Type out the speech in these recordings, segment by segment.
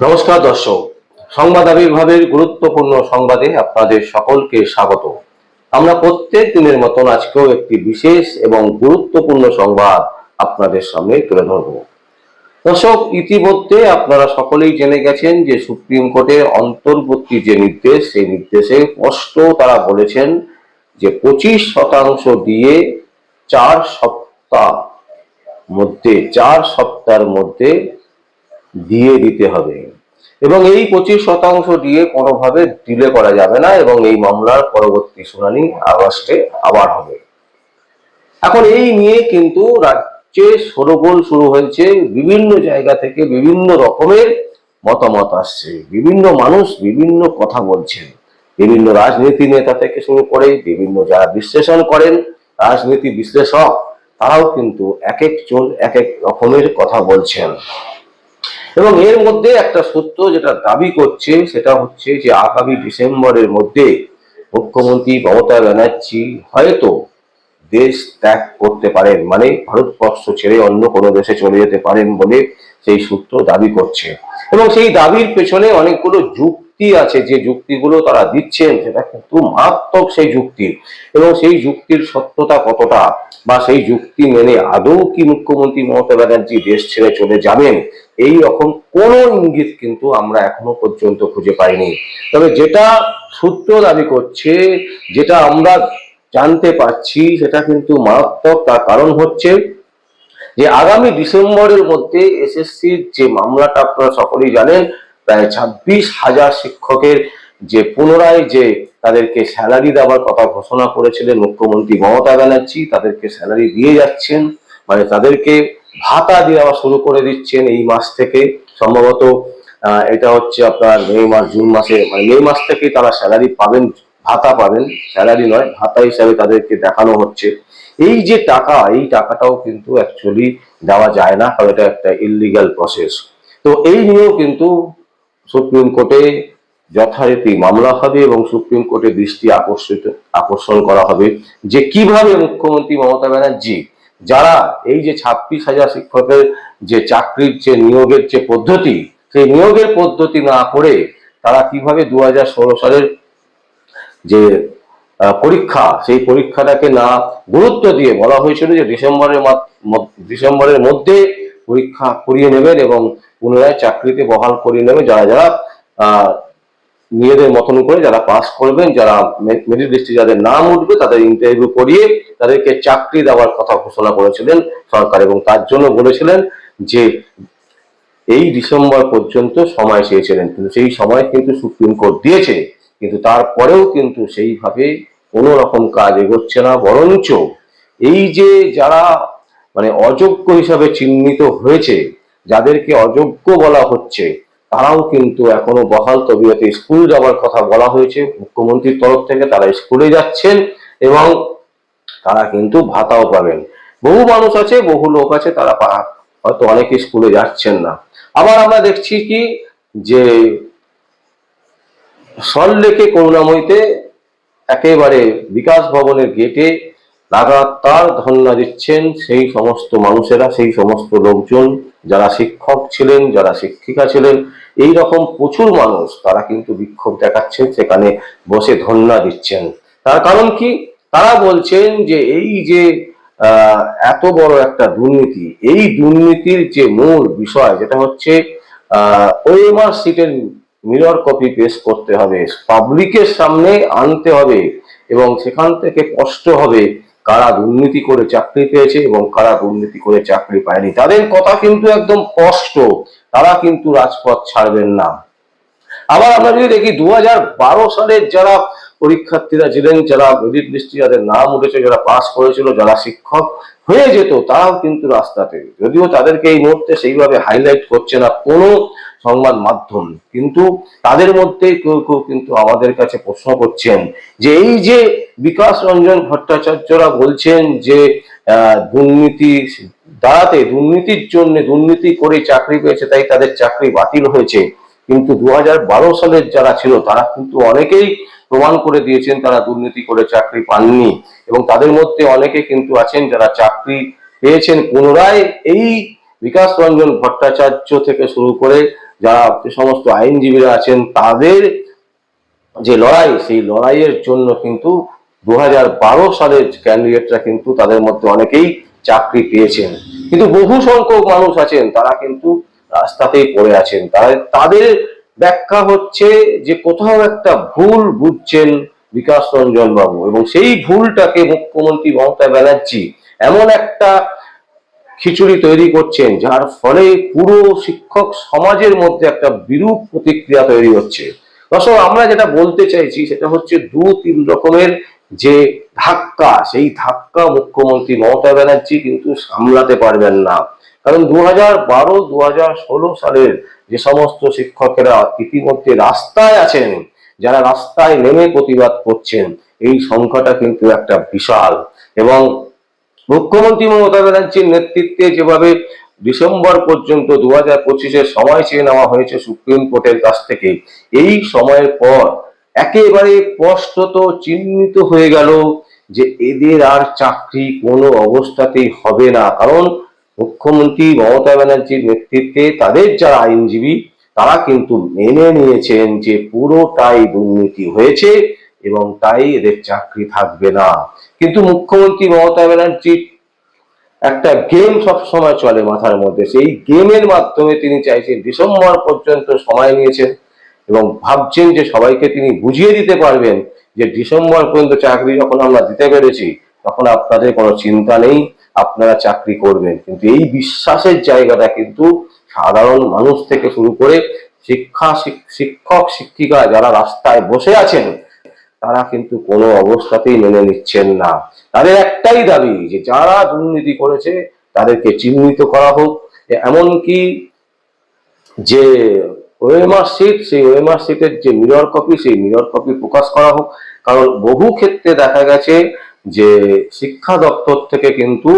নমস্কার দর্শক, সংবাদ আবির্ভাবের গুরুত্বপূর্ণ সংবাদে আপনাদের সকলকে স্বাগত। আমরা প্রত্যেক দিনের মতন আজকেও একটি বিশেষ এবং গুরুত্বপূর্ণ সংবাদ আপনাদের সামনে তুলে ধরব। দর্শক, ইতিমধ্যে আপনারা সকলেই জেনে গেছেন যে সুপ্রিম কোর্টের অন্তর্বর্তী যে নির্দেশ, সেই নির্দেশে স্পষ্ট তারা বলেছেন যে পঁচিশ শতাংশ দিয়ে চার সপ্তাহ মধ্যে, চার সপ্তাহের মধ্যে দিয়ে দিতে হবে। এবং এই পঁচিশ শতাংশ দিয়ে কোনোভাবে ডিলে করা যাবে না এবং এই মামলার পরবর্তী শুনানি আগস্টে আবার হবে। এখন এই নিয়ে কিন্তু রাজ্যে সরগোল শুরু হয়েছে, বিভিন্ন জায়গা থেকে বিভিন্ন রকমের মতামত আসছে। বিভিন্ন মানুষ বিভিন্ন কথা বলছেন। বিভিন্ন রাজনীতি নেতা থেকে শুরু করে বিভিন্ন যারা বিশ্লেষণ করেন, রাজনীতি বিশ্লেষক, তারাও কিন্তু এক একজন এক এক রকমের কথা বলছেন। এবং এর মধ্যে একটা সত্য যেটা দাবি করছে সেটা হচ্ছে যে আগামী ডিসেম্বরের মধ্যে মুখ্যমন্ত্রী মমতা ব্যানার্জি হয়তো দেশ ত্যাগ করতে পারেন মানে ভারতবর্ষ ছেড়ে অন্য কোনো দেশে চলে যেতে পারেন বলে সেই সূত্র দাবি করছে। এবং সেই দাবির পেছনে অনেকগুলো যুক্তি আছে, যে যুক্তিগুলো তারা দিচ্ছেন সেটা কিন্তু মারাত্মক সেই যুক্তি। এবং সেই যুক্তির সত্যতা কতটা বা সেই যুক্তি মেনে আদৌ কি মুখ্যমন্ত্রী মমতা ব্যানার্জি দেশ ছেড়ে চলে যাবেন, এই রকম কোনো ইঙ্গিত কিন্তু আমরা এখনও পর্যন্ত খুঁজে পাইনি। তবে যেটা সূত্র দাবি করছে, যেটা আমরা জানতে পারছি, সেটা কিন্তু মারাত্মক। তার কারণ হচ্ছে যে আগামী ডিসেম্বরের মধ্যে এসএসসির যে মামলাটা আপনারা সকলেই জানেন প্রায় ছাব্বিশ হাজার শিক্ষকের যে পুনরায় যে তাদেরকে স্যালারি দেওয়ার কথা ঘোষণা করেছিলেন মুখ্যমন্ত্রী মমতা ব্যানার্জি, তাদেরকে স্যালারি দিয়ে যাচ্ছেন মানে তাদেরকে ভাতা দেওয়া শুরু করে দিচ্ছেন এই মাস থেকে। সম্ভবত এটা হচ্ছে আপনার মে মাস, জুন মাসে মানে মে মাস থেকেই তারা স্যালারি পাবেন, ভাতা পাবেন। স্যালারি নয়, ভাতা হিসাবে তাদেরকে দেখানো হচ্ছে। এই যে টাকা, এই টাকাটাও কিন্তু অ্যাকচুয়ালি দেওয়া যায় না, কারণ এটা একটা ইলিগাল প্রসেস তো এই নিয়েও কিন্তু সুপ্রিম কোর্টে যথারীতি মামলা হবে এবং সুপ্রিম কোর্টে দৃষ্টি আকর্ষিত, আকর্ষণ করা হবে যে কীভাবে মুখ্যমন্ত্রী মমতা ব্যানার্জি, যারা এই যে ছাব্বিশ হাজার শিক্ষকের যে চাকরির যে নিয়োগের যে পদ্ধতি, সেই নিয়োগের পদ্ধতি না করে তারা কীভাবে দু হাজার ষোলো সালের যে পরীক্ষা, সেই পরীক্ষাটাকে না গুরুত্ব দিয়ে বলা হয়েছিল যে ডিসেম্বরের ডিসেম্বরের মধ্যে পরীক্ষা করিয়ে নেবেন এবং পুনরায় চাকরিতে বহাল করিয়ে নেবে যারা যারা নিজেদের মতন করে যারা পাস করবেন, যারা মেরিট লিস্টে যাদের নাম উঠবে, তাদের ইন্টারভিউ করিয়ে তাদেরকে চাকরি দেওয়ার কথা ঘোষণা করেছিলেন সরকার এবং তার জন্য বলেছিলেন যে এই ডিসেম্বর পর্যন্ত সময় চেয়েছিলেন। কিন্তু সেই সময় কিন্তু সুপ্রিম কোর্ট দিয়েছে, কিন্তু তারপরেও কিন্তু সেইভাবে কোনো রকম কাজ এগোচ্ছে না, বরঞ্চ এই যে যারা মানে অযোগ্য হিসাবে চিহ্নিত হয়েছে যাদেরকে অযোগ্য বলা হচ্ছে, তারাও কিন্তু এখনও বহাল তবিয়তে স্কুল যাওয়ার কথা বলা হয়েছে। মুখ্যমন্ত্রীর তরফ থেকে তারা স্কুলে যাচ্ছেন এবং তারা কিন্তু ভাতাও পাবেন। বহু মানুষ আছে, বহু লোক আছে, তারা হয়তো অনেকে স্কুলে যাচ্ছেন না। আবার আমরা দেখছি কি যে সল্লেকে করুণাময়ীতে একেবারে বিকাশ ভবনের গেটে লাগাতার ধর্ণা দিচ্ছেন সেই সমস্ত মানুষেরা, সেই সমস্ত লোকজন। যারা শিক্ষক ছিলেন, যারা শিক্ষিকা ছিলেন, এই রকম প্রচুর মানুষ তারা কিন্তু বিক্ষোভ দেখাচ্ছেন, সেখানে বসে ধর্ণা দিচ্ছেন। তার কারণ কি? তারা বলছেন যে এই যে এত বড় একটা দুর্নীতি, এই দুর্নীতির যে মূল বিষয় যেটা হচ্ছে ওএমআর সিটের মিরর কপি পেশ করতে হবে, পাবলিকের সামনে আনতে হবে এবং সেখান থেকে স্পষ্ট হবে কারা দুর্নীতি করে চাকরি পেয়েছে এবং কারা দুর্নীতি করে চাকরি পায়নি। তাদের কথা কিন্তু একদম স্পষ্ট। তারা কিন্তু রাজপথ ছাড়বেন না। আবার আমরা যদি দেখি দু হাজার বারো সালের যারা পরীক্ষার্থীরা ছিলেন, যারা মেরিট লিস্টে যাদের নাম উঠেছে, যারা পাস করেছিল, যারা শিক্ষক হয়ে যেত, তারাও কিন্তু রাস্তাতে। যদিও তাদেরকে এই মুহূর্তে সেইভাবে হাইলাইট করছে না কোনো সংবাদ মাধ্যম। কিন্তু তাদের মধ্যে কেউ কেউ কিন্তু আমাদের কাছে প্রশ্ন করছেন যে, এই যে বিকাশ রঞ্জন ভট্টাচার্যরা বলছেন যে দুর্নীতি দাঁড়াতে দুর্নীতির জন্য দুর্নীতি করে চাকরি পেয়েছে, তাই তাদের চাকরি বাতিল হয়েছে। কিন্তু দু হাজার বারো সালের যারা ছিল, তারা কিন্তু অনেকেই প্রমাণ করে দিয়েছেন তারা দুর্নীতি করে চাকরি পাননি। এবং তাদের মধ্যে অনেকে কিন্তু আছেন যারা চাকরি পেয়েছেন। পুনরায় এই বিকাশ রঞ্জন ভট্টাচার্য থেকে শুরু করে যারা সমস্ত আইনজীবীরা আছেন, তাদের যে লড়াই, সেই লড়াইয়ের জন্য কিন্তু দু হাজার বারো সালের ক্যান্ডিডেটরা কিন্তু তাদের মধ্যে অনেকেই চাকরি পেয়েছেন। কিন্তু বহু সংখ্যক মানুষ আছেন, তারা কিন্তু রাস্তাতেই পড়ে আছেন। তারা, তাদের ব্যাখ্যা হচ্ছে যে কোথাও একটা ভুল বুঝছেন বিকাশ রঞ্জন বাবু এবং সেই ভুলটাকে মুখ্যমন্ত্রী মমতা ব্যানার্জি এমন একটা খিচুড়ি তৈরি করছেন, যার ফলে পুরো শিক্ষক সমাজের মধ্যে একটা বিরূপ প্রতিক্রিয়া তৈরি হচ্ছে। দর্শক, আমরা যেটা বলতে চাইছি সেটা হচ্ছে দু তিন রকমের যে ধাক্কা, সেই ধাক্কা মুখ্যমন্ত্রী মমতা ব্যানার্জি কিন্তু সামলাতে পারবেন না। কারণ দু হাজার বারো দু হাজার ষোলো সালের যে সমস্ত শিক্ষকেরা ইতিমধ্যে রাস্তায় আছেন, যারা রাস্তায় নেমে প্রতিবাদ করছেন, এই সংখ্যাটা কিন্তু একটা বিশাল। এবং মুখ্যমন্ত্রী মমতা ব্যানার্জির নেতৃত্বে যেভাবে ডিসেম্বর পর্যন্ত দু হাজার পঁচিশের সময় চেয়ে নেওয়া হয়েছে সুপ্রিম কোর্টের কাছ থেকে, এই সময়ের পর একেবারে স্পষ্টত চিহ্নিত হয়ে গেল যে এদের আর চাকরি কোনো অবস্থাতেই হবে না। কারণ মুখ্যমন্ত্রী মমতা ব্যানার্জির নেতৃত্বে তাদের যারা আইনজীবী, তারা কিন্তু মেনে নিয়েছেন যে পুরোটাই দুর্নীতি হয়েছে এবং তাই এদের চাকরি থাকবে না। কিন্তু মুখ্যমন্ত্রী মমতা ব্যানার্জির একটা গেম সব সময় চলে মাথার মধ্যে। সেই গেমের মাধ্যমে তিনি চাইছেন ডিসেম্বর পর্যন্ত সময় নিয়েছেন। এবং ভাবছেন যে সবাইকে তিনি বুঝিয়ে দিতে পারবেন যে ডিসেম্বর পর্যন্ত চাকরি যখন আমরা দিতে পেরেছি, তখন আপনাদের কোনো চিন্তা নেই, আপনারা চাকরি করবেন। কিন্তু এই বিশ্বাসের জায়গাটা কিন্তু সাধারণ মানুষ থেকে শুরু করে শিক্ষা শিক্ষক, শিক্ষিকা যারা রাস্তায় বসে আছেন, তারা কিন্তু কোনো অবস্থাতেই মেনে নিচ্ছেন না। তাদের একটাই দাবি যে যারা দুর্নীতি করেছে, তাদেরকে চিহ্নিত করা হোক। এমনকি যে ওএমআর সিট সেই ওএমআর সিটের যে মিরর কপি সেই মিরর কপি প্রকাশ করা হোক। কারণ বহু ক্ষেত্রে দেখা গেছে যে শিক্ষা দপ্তর থেকে কিন্তু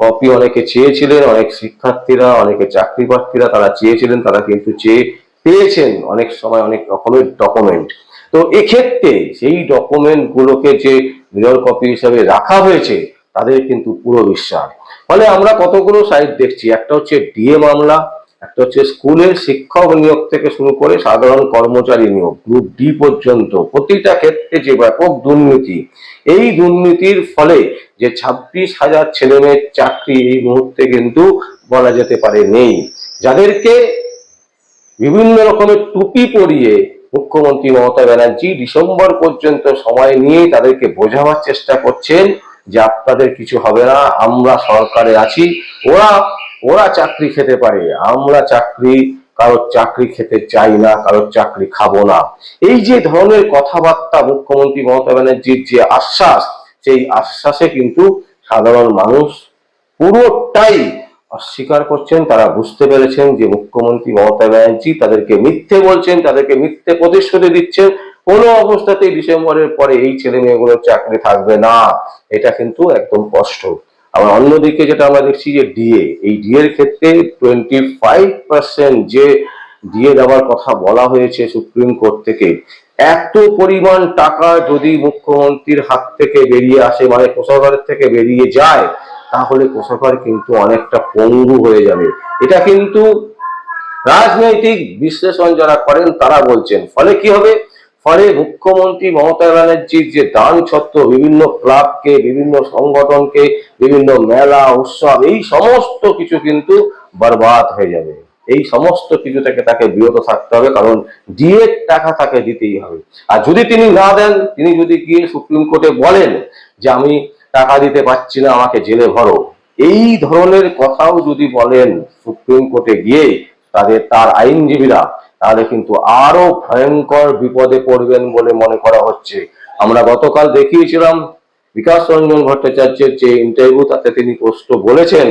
কপি অনেকে চেয়েছিলেন, অনেক শিক্ষার্থীরা, অনেকে চাকরি প্রার্থীরা তারা চেয়েছিলেন, তারা কিন্তু চেয়ে পেয়েছেন অনেক সময় অনেক রকমের ডকুমেন্ট তো এক্ষেত্রে সেই ডকুমেন্ট গুলোকে যে মিরর কপি হিসাবে রাখা হয়েছে, তাদের কিন্তু পুরো বিশ্বাস। ফলে আমরা কতগুলো সাইট দেখছি? একটা হচ্ছে ডিএ মামলা একটা হচ্ছে স্কুলের শিক্ষক নিয়োগ থেকে শুরু করে সাধারণ কর্মচারী নিয়োগ, গ্রুপ ডি পর্যন্ত প্রতিটা ক্ষেত্রে যে ব্যাপক দুর্নীতি, এই দুর্নীতির ফলে যে ছাব্বিশ হাজার ছেলে মেয়ের চাকরি এই মুহূর্তে কিন্তু বলা যেতে পারে নেই। যাদেরকে বিভিন্ন রকমের টুপি পরিয়ে মুখ্যমন্ত্রী মমতা ব্যানার্জি ডিসেম্বর পর্যন্ত সময় নিয়ে তাদেরকে বোঝাবার চেষ্টা করছেন যে আপনাদের কিছু হবে না, আমরা সরকারে আছি, ওরা ওরা চাকরি খেতে পারে, আমরা চাকরি কারোর চাকরি খেতে চাই না কারোর চাকরি খাব না। এই যে ধরনের কথাবার্তা মুখ্যমন্ত্রী মমতা ব্যানার্জির যে আশ্বাস, সেই আশ্বাসে কিন্তু সাধারণ মানুষ পুরোটাই অস্বীকার করছেন, তারা বুঝতে পেরেছেন যে মুখ্যমন্ত্রী মমতা ব্যানার্জি তাদেরকে মিথ্যে বলছেন, তাদেরকে মিথ্যে প্রতিশ্রুতি দিচ্ছেন। কোনো অবস্থাতেই ডিসেম্বরের পরে এই ছেলে মেয়েগুলোর চাকরি থাকবে না। এটা কিন্তু একদম স্পষ্ট। আবার অন্যদিকে যেটা আমরা দেখছি যে ডিএ এই ডিএ এর ক্ষেত্রে টোয়েন্টি ফাইভ পার্সেন্ট যে ডিএ দেওয়ার কথা বলা হয়েছে সুপ্রিম কোর্ট থেকে, এত পরিমাণ টাকা যদি মুখ্যমন্ত্রীর হাত থেকে বেরিয়ে আসে মানে কোষাগারের থেকে বেরিয়ে যায়, তাহলে কোষাগার কিন্তু অনেকটা পঙ্গু হয়ে যাবে। এটা কিন্তু রাজনৈতিক বিশ্লেষণ যারা করেন তারা বলছেন। ফলে কি হবে? ফলে মুখ্যমন্ত্রী মমতা ব্যানার্জির যে দান ছত্র বিভিন্ন ক্লাবকে, বিভিন্ন সংগঠনকে বিভিন্ন মেলা, উৎসব, এই সমস্ত কিছু কিন্তু বরবাদ হয়ে যাবে। এই সমস্ত কিছু থেকে তাকে বিরত থাকতে হবে, কারণ ডিএর টাকা তাকে দিতেই হবে। আর যদি তিনি না দেন, তিনি যদি গিয়ে সুপ্রিম কোর্টে বলেন যে আমি টাকা দিতে পারছি না, আমাকে জেলে ভরো, এই ধরনের কথাও যদি বলেন সুপ্রিম কোর্টে গিয়ে তাদের, তার আইনজীবীরা, তাহলে কিন্তু আরও ভয়ঙ্কর বিপদে পড়বেন বলে মনে করা হচ্ছে। আমরা গতকাল দেখিয়েছিলাম বিকাশ রঞ্জন ভট্টাচার্যের যে ইন্টারভিউ তাতে তিনি প্রশ্ন বলেছেন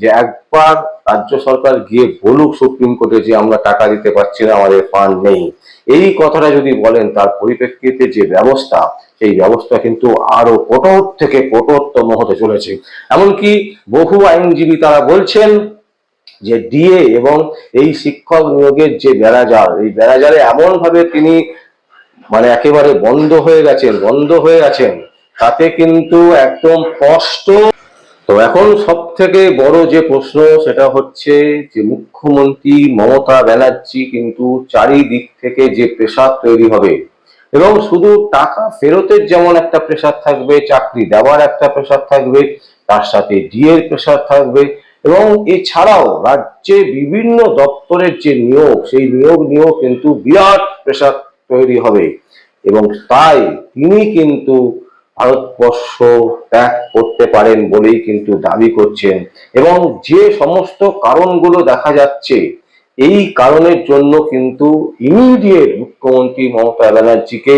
যে একবার রাজ্য সরকার গিয়ে বলুক সুপ্রিম কোর্টে যে আমরা টাকা দিতে পারছি না, আমাদের ফান্ড নেই। এই কথাটা যদি বলেন, তার পরিপ্রেক্ষিতে যে ব্যবস্থা, সেই ব্যবস্থা কিন্তু আরও কঠোর থেকে কঠোরতম হতে চলেছে। এমনকি বহু আইনজীবী তারা বলছেন যে ডিএ এবং এই শিক্ষক নিয়োগের যে বেড়াজাল, এই বেড়াজালে এমন ভাবে তিনি মানে একেবারে বন্ধ হয়ে গেছেন, বন্ধ হয়ে গেছেন তাতে কিন্তু একদম স্পষ্ট। তো এখন সব থেকে বড় যে প্রশ্ন, সেটা হচ্ছে যে মুখ্যমন্ত্রী মমতা ব্যানার্জি কিন্তু চারিদিক থেকে যে প্রেশার তৈরি হবে, এবং শুধু টাকা ফেরতের যেমন একটা প্রেশার থাকবে, চাকরি দেওয়ার একটা প্রেশার থাকবে, তার সাথে ডিএর প্রেশার থাকবে, এবং এছাড়াও রাজ্যে বিভিন্ন দপ্তরের যে নিয়োগ, সেই নিয়োগ নিয়েও কিন্তু বিরাট প্রেশার তৈরি হবে, এবং তাই তিনি কিন্তু ভারতবর্ষ ত্যাগ করতে পারেন বলেই কিন্তু দাবি করছেন। এবং যে সমস্ত কারণগুলো দেখা যাচ্ছে, এই কারণের জন্য কিন্তু ইমিডিয়েট মুখ্যমন্ত্রী মমতা ব্যানার্জিকে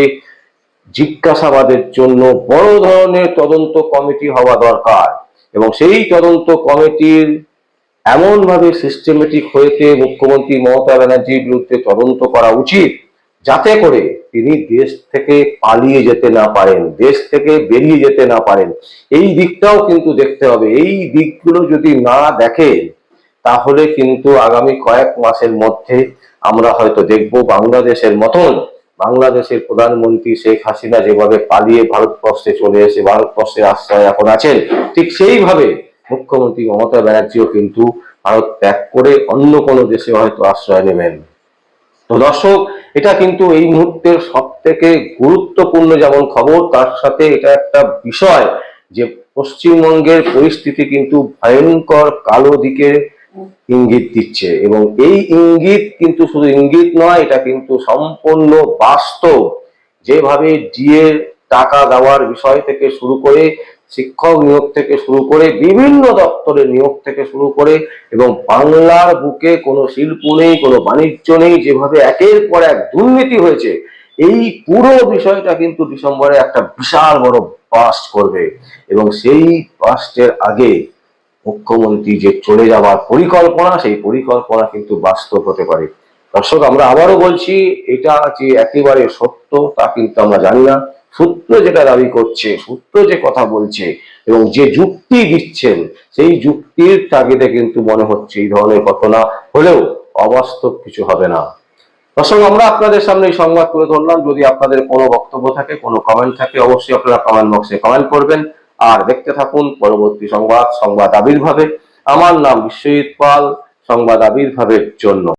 জিজ্ঞাসাবাদের জন্য বড় ধরনের তদন্ত কমিটি হওয়া দরকার। এবং সেই তদন্ত কমিটির এমন ভাবে সিস্টেমেটিক হয়েছে মুখ্যমন্ত্রী মমতা ব্যানার্জির বিরুদ্ধে তদন্ত করা উচিত। যাতে করে তিনি দেশ থেকে পালিয়ে যেতে না পারেন, দেশ থেকে বেরিয়ে যেতে না পারেন। এই দিকটাও কিন্তু দেখতে হবে। এই দিকগুলো যদি না দেখে তাহলে কিন্তু আগামী কয়েক মাসের মধ্যে আমরা হয়তো দেখব বাংলাদেশের মতন, বাংলাদেশের প্রধানমন্ত্রী শেখ হাসিনা যেভাবে পালিয়ে ভারতবর্ষে চলে এসে ভারতবর্ষের আশ্রয় এখন আছেন, ঠিক সেইভাবে মুখ্যমন্ত্রী মমতা ব্যানার্জিও কিন্তু ভারত ত্যাগ করে অন্য কোনো দেশে হয়তো আশ্রয় নেবেন। তো দর্শক এটা কিন্তু এই মুহূর্তের সব থেকে গুরুত্বপূর্ণ যেমন খবর, তার সাথে এটা একটা বিষয় যে পশ্চিমবঙ্গের পরিস্থিতি কিন্তু ভয়ঙ্কর কালো দিকে ইঙ্গিত দিচ্ছে এবং এই ইঙ্গিত কিন্তু শুধু ইঙ্গিত নয়, এটা কিন্তু সম্পূর্ণ বাস্তব। যেভাবে ডিএ টাকা দেওয়ার বিষয় থেকে শুরু করে শিক্ষক নিয়োগ থেকে শুরু করে বিভিন্ন দপ্তরের নিয়োগ থেকে শুরু করে এবং বাংলার বুকে কোনো শিল্প নেই, কোনো বাণিজ্য নেই, যেভাবে একের পর এক দুর্নীতি হয়েছে, এই পুরো বিষয়টা কিন্তু ডিসেম্বরে একটা বিশাল বড় বাস্ট করবে। এবং সেই বাস্টের আগে মুখ্যমন্ত্রী যে চলে যাওয়ার পরিকল্পনা, সেই পরিকল্পনা কিন্তু বাস্তব হতে পারে। দর্শক, আমরা আবারও বলছি, এটা যে একেবারে সত্য, তা কিন্তু আমরা জানি না। সূত্র যেটা দাবি করছে, সূত্র যে কথা বলছে এবং যে যুক্তি দিচ্ছেন, সেই যুক্তির তাগিদে কিন্তু মনে হচ্ছে এই ধরনের ঘটনা হলেও অবাস্তব কিছু হবে না। দর্শক, আমরা আপনাদের সামনে এই সংবাদ তুলে ধরলাম। যদি আপনাদের কোনো বক্তব্য থাকে, কোনো কমেন্ট থাকে, অবশ্যই আপনারা কমেন্ট বক্সে কমেন্ট করবেন। আর দেখতে থাকুন পরবর্তী সংবাদ সংবাদ আবির্ভাবে। আমার নাম বিশ্বজিৎ পাল, সংবাদ আবির্ভাবের জন্য।